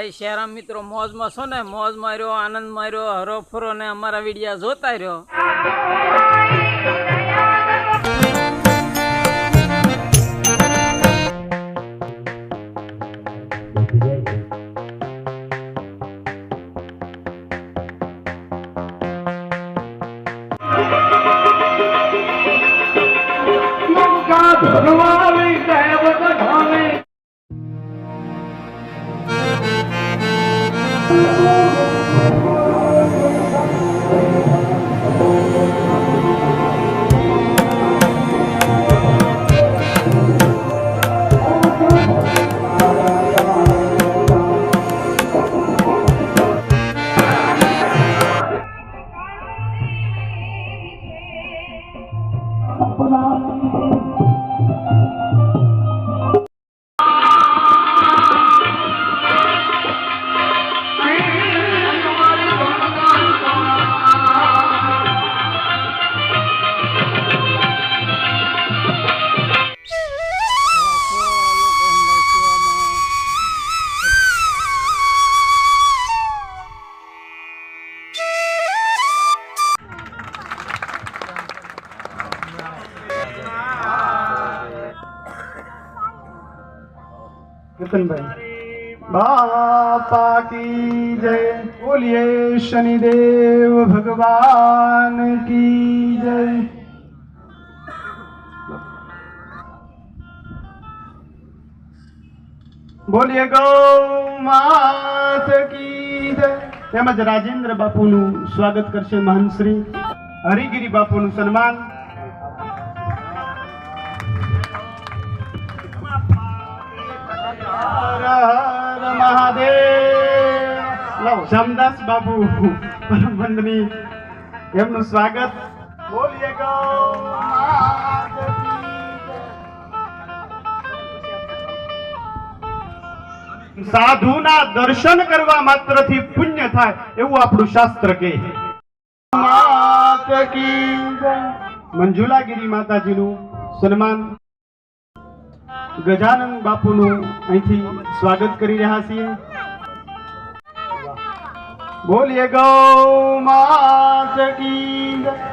જય શ્યારામ મિત્રો, મોજમાં છો ને? મોજ માર્યો આનંદ માર્યો હરો ફરો ને અમારા વિડીયા જોતા રહ્યો. Música કેતનભાઈ બાપા કી જય. બોલીએ શનિદેવ ભગવાન કી જય. બોલીએ ગૌ માત કી જય. તેમજ રાજેન્દ્ર બાપુનું સ્વાગત કરશે મહાનશ્રી શ્રી. હરિગીરી બાપુનું સન્માન. હર હર મહાદેવ. લવ શ્યામદાસ બાબુ પરમ વંદની એમનું સ્વાગત. બોલીએ કી સાધુના દર્શન કરવા માત્રથી પુણ્ય થાય એવું આપણું શાસ્ત્ર કહે મંજુલાગીરી માતાજી નું મંજુલાગીરી માતાજીનું સન્માન ગજાનંદ બાપુનું અહીંથી સ્વાગત કરી રહ્યા છીએ. બોલીએ ગૌ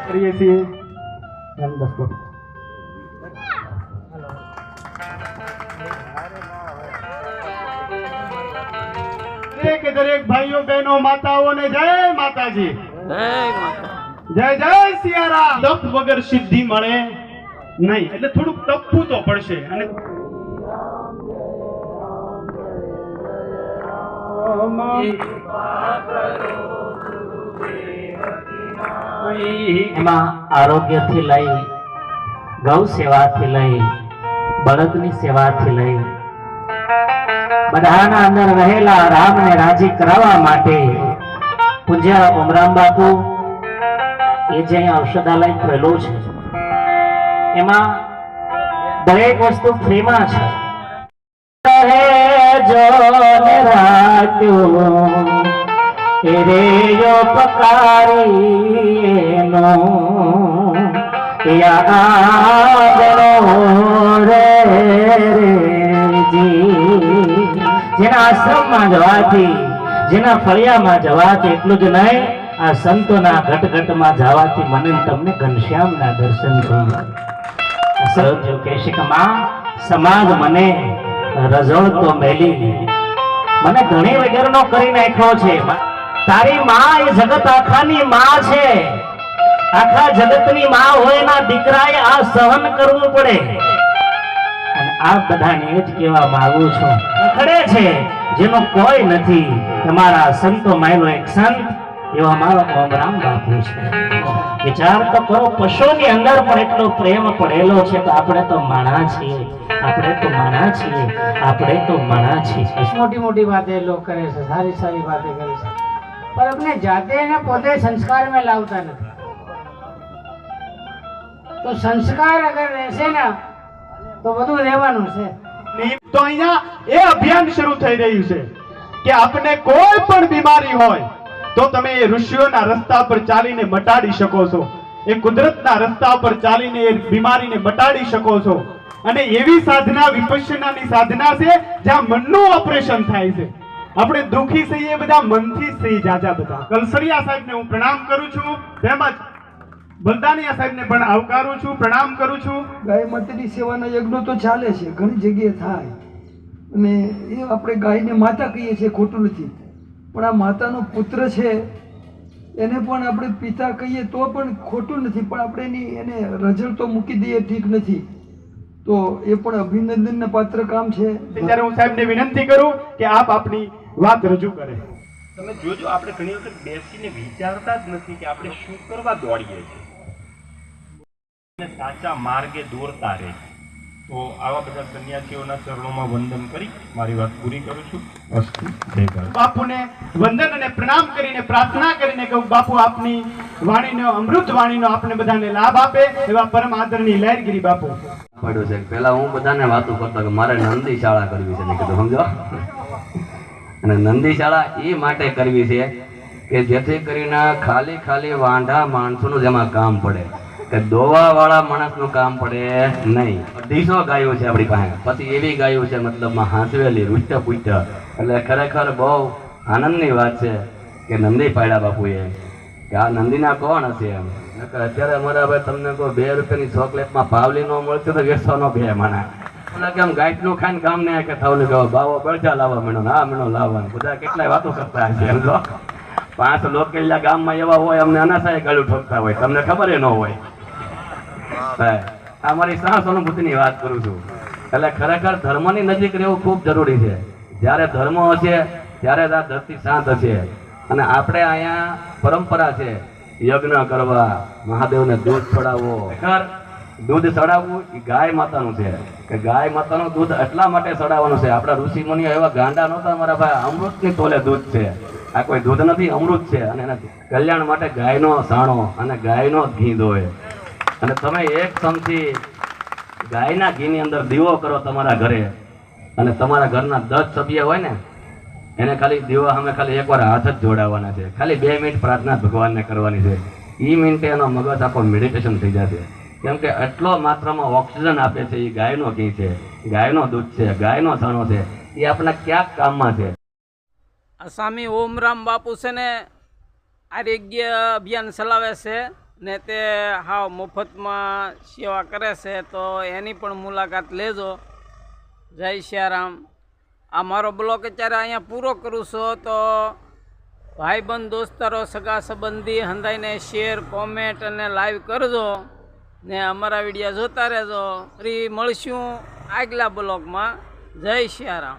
કરીએ છીએ. દરેક દરેક ભાઈઓ, બહેનો, માતાઓને જય માતાજી. જય જય જય સિયારામ તપ વગર સિદ્ધિ મળે નહીં. એટલે થોડુંક તપવું તો પડશે. અને એમાં આરોગ્યથી લઈ, ગૌ સેવાથી લઈ, બળદની સેવાથી લઈ, બધાના અંદર રહેલા રામને રાજી કરાવવા માટે પૂજ્ય ઉમરામ બાપુ એ જે ઔષધાલય થયેલું છે, એમાં દરેક વસ્તુ ફ્રીમાં છે. રહેજો ને રે પકારી નો રે જેના આશ્રમમાં જવાથી, જેના ફળિયામાં જવાથી એટલું જ નહીં, આ સંતોના ઘટઘટમાં જવાથી મને તમને ઘનશ્યામના દર્શન થયું. સહજો કહેશે કે, માં, સમાજ મને રઝળતો મેલી મને ધણી વગરનો કરી નાખ્યો છે. તારી માં એ જગત આખાની માં છે. આખા જગતની માં હોય ના દીકરાએ આ સહન કરવું પડે. અને આ બધાને એ જ કહેવા માંગુ છું. ખડે છે. જેનો કોઈ નથી. તમારા સંતો માયનો એક સંત એવા મારો ઓમરામ બાપુ છે. વિચાર તો કરો પશુની અંદર પણ એટલો પ્રેમ પડેલો છે તો આપણે તો માણા છીએ. આપણે તો માણા છીએ. આપણે તો માણા છીએ. મોટી મોટી વાતે લોકો કરે છે સારી સારી વાતે કરે છે. પણ આપણે જાતે એને પોતે સંસ્કાર મે લાવતા નથી. તો સંસ્કાર અગર રહેશે ને તો બધું રહેવાનું છે. તો અહીંયા એ અભિયાન શરૂ થઈ રહ્યું છે કે આપણે કોઈ પણ બીમારી હોય તો તમે એ ઋષિઓના રસ્તા પર ચાલીને મટાડી શકો છો, એ કુદરતના રસ્તા પર ચાલીને એ બીમારીને મટાડી શકો છો, અને એવી સાધના વિપશ્યનાની સાધના છે જ્યાં મનનું ઓપરેશન થાય છે. આપણે દુખી છીએ બધા મનથી જ છીએ જાજા બધા. કલસરિયા સાહેબને હું પ્રણામ કરું છું, તેમજ બલદાનિયા સાહેબને પણ આવકારું છું, પ્રણામ કરું છું. ગાય માતાની સેવાના યજ્ઞો તો ચાલે છે, ઘણી જગ્યાએ થાય. અને એ આપણે ગાયને માતા કહીએ છીએ, ખોટું નથી. પણ આ માતાનો પુત્ર છે એને પણ આપણે પિતા કહીએ તો પણ ખોટું નથી પણ આપણે એની એને રજળ તો મૂકી દઈએ ઠીક નથી. તો એ પણ અભિનંદનના પાત્ર કામ છે. ત્યારે હું સાહેબને વિનંતી કરું કે આપ આપની વાત રજૂ કરે. તમે જોજો આપણે ઘણી વખત બેસીને વિચારતા જ નથી કે આપણે શું કરવા દોડીએ છીએ. સાચા માર્ગે દોરતા રહે તો આવા બધા સન્યાસીઓના ચરણોમાં વંદન કરી મારી વાત પૂરી કરું છું. અસ્તુ. બાપુને વંદન અને પ્રણામ કરીને પ્રાર્થના કરીને કહું બાપુ આપની વાણીનો અમૃત વાણીનો આપણે બધાને લાભ આપે એવા પરમ આદરણીય લહેરગીરી બાપુ. પડ્યું છે. પેલા હું બધાને વાતો કરતો કે મારે નંદી શાળા કરવી છે. મેં કીધું સમજો? અને નંદી શાળા એ માટે કરવી છે કે જેથી કરીને ખાલી ખાલી વાંઢા માણસોનું જેમાં કામ પડે. કે દોવા વાળા માણસનું કામ પડે નહીં. અઢીસો ગાયો છે આપણી પાસે. પછી એવી ગાયો છે, મતલબમાં હાંસવેલી રૂષ્ટ પુષ્ટ એટલે ખરેખર બહુ આનંદની વાત છે કે નંદી પાડ્યા બાપુએ. કે આ નંદીના કોણ હશે એમ? અત્યારે અમારા ભાઈ તમને કોઈ બે રૂપિયાની ચોકલેટમાં પાવલી ન મળતી તો વેચવાનો બે મને ઓલા કેમ ગાંઠનું ખાઈને કામ ને કે થવું કહો બાવો બળજા લાવવા મેડો ના મીણો લાવવાનું. બધા કેટલાય વાતો કરતા હશે એમ તો. પાંચ લોકલ્યા ગામમાં એવા હોય અમને અનાસાય ગળું ઠોકતા હોય. તમને ખબર ન હોય. આ મારી સહાનુભૂતિની વાત કરું છું. એટલે ખરેખર ધર્મની નજીક રહેવું ખૂબ જરૂરી છે. જ્યારે ધર્મ હશે ત્યારે જ આ ધરતી શાંત હશે. અને આપણે અહીંયા પરંપરા છે યજ્ઞ કરવા મહાદેવને દૂધ ચડાવવો. દૂધ ચડાવવું એ ગાય માતાનું છે. કે ગાય માતાનું દૂધ એટલા માટે ચડાવવાનું છે. આપણા ઋષિ મુનિઓ એવા ગાંડા નહોતા મારા ભાઈ અમૃતની તોલે દૂધ છે. આ કોઈ દૂધ નથી અમૃત છે. અને એના કલ્યાણ માટે ગાયનો સાણો અને ગાયનો ઘી દોય અને તમે એક ચમચી ગાયના ઘીની અંદર દીવો કરો તમારા ઘરે. અને તમારા ઘરના દસ સભ્ય હોય ને, એને ખાલી દીવા અમે ખાલી એકવાર હાથ જ જોડાવાના છે. ખાલી બે મિનિટ પ્રાર્થના ભગવાનને કરવાની છે. એ મિનિટે એનો મગજ આખો મેડિટેશન થઈ જશે. કેમ કે એટલો માત્રામાં ઓક્સિજન આપે છે એ ગાયનો ઘી છે, ગાયનો દૂધ છે, ગાયનો છાણો છે એ આપણા ક્યાંક કામમાં છે. સ્વામી ઓમરામ બાપુ છે ને આરોગ્ય અભિયાન ચલાવે છે. ને તે હાવ મફતમાં સેવા કરે છે, તો એની પણ મુલાકાત લેજો. જય સિયારામ આ મારો બ્લોગ અત્યારે અહીંયા પૂરો કરું છું, તો ભાઈબંધ, દોસ્તારો, સગા સંબંધી હંધાઈને શેર કોમેન્ટ અને લાઈવ કરજો. ને અમારા વીડિયો જોતા રહેજો. ફરી મળશું આગલા બ્લોગમાં જય સિયારામ